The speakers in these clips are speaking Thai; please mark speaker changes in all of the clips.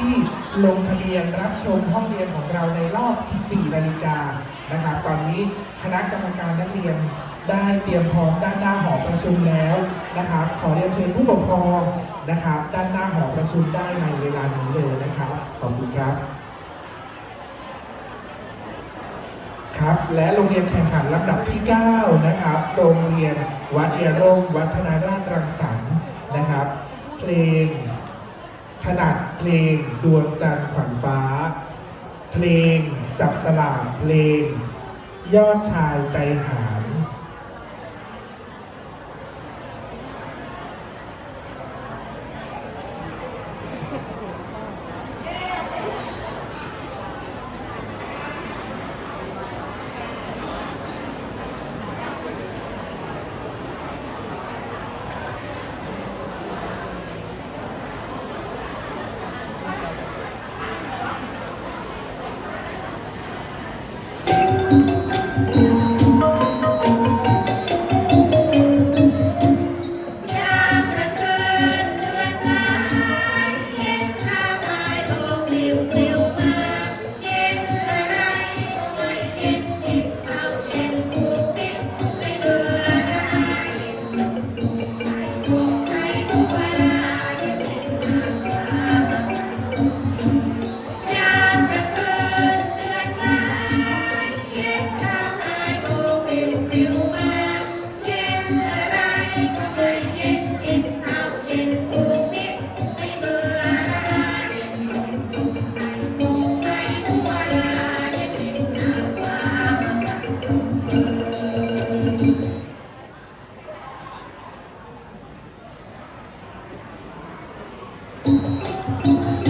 Speaker 1: ที่ลงทะเบียนรับชมห้องเรียนของเราในรอบ 14 นาฬิกานะครับ ตอนนี้คณะกรรมการนักเรียนได้เตรียมพร้อมด้านหน้าหอประชุมแล้วนะครับ ขอเรียนเชิญผู้ปกครองนะครับ ด้านหน้าหอประชุมได้ในเวลานี้เลยนะครับ ขอบคุณครับครับและโรงเรียนแข่งขันลำดับที่ 9 นะครับ โรงเรียนวัดเอโรงวัฒนาราชรังสรรค์นะครับ เพลง ขนาดเพลงดวงจันทร์ขวัญฟ้า เพลงจับสลากเพลง ยอดชายใจหา
Speaker 2: ย thank you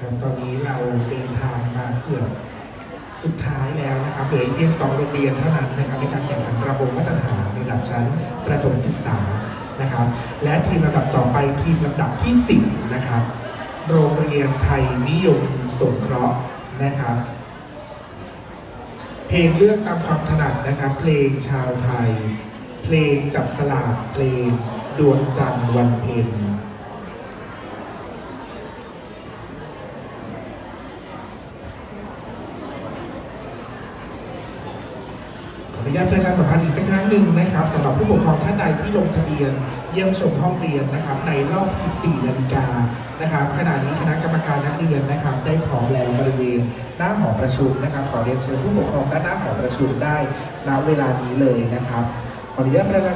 Speaker 1: ครับตอนนี้เราเดินทางมาเกือบสุดท้ายแล้วนะครับเหลืออีกเพียงสองโรงเรียนเท่านั้นนะครับในการแข่งขันระบบมาตรฐานระดับชั้นประถมศึกษานะครับ และทีมลำดับต่อไปทีมลำดับที่ 10 นะครับ โรงเรียนไทยนิยมสงเคราะห์นะครับ เพลงเลือกตามความถนัดนะครับ เพลงชาวไทย เพลงจับสลากเพลงดวงจันทร์วันเพ็ญ อนุญาตประชาสัมพันธ์อีกสักครั้งหนึ่งนะครับสำหรับผู้ปกครองท่านใดที่ลงทะเบียน เยี่ยมชมห้องเรียนนะครับในรอบ 14 นาฬิกานะครับขณะนี้คณะกรรมการนักเรียนนะครับ ได้พร้อมแล้วบริเวณหน้าหอประชุมนะครับ ขอเรียนเชิญผู้ปกครองด้านหน้าหอประชุมได้ณเวลานี้เลยนะครับขออนุญาตประชา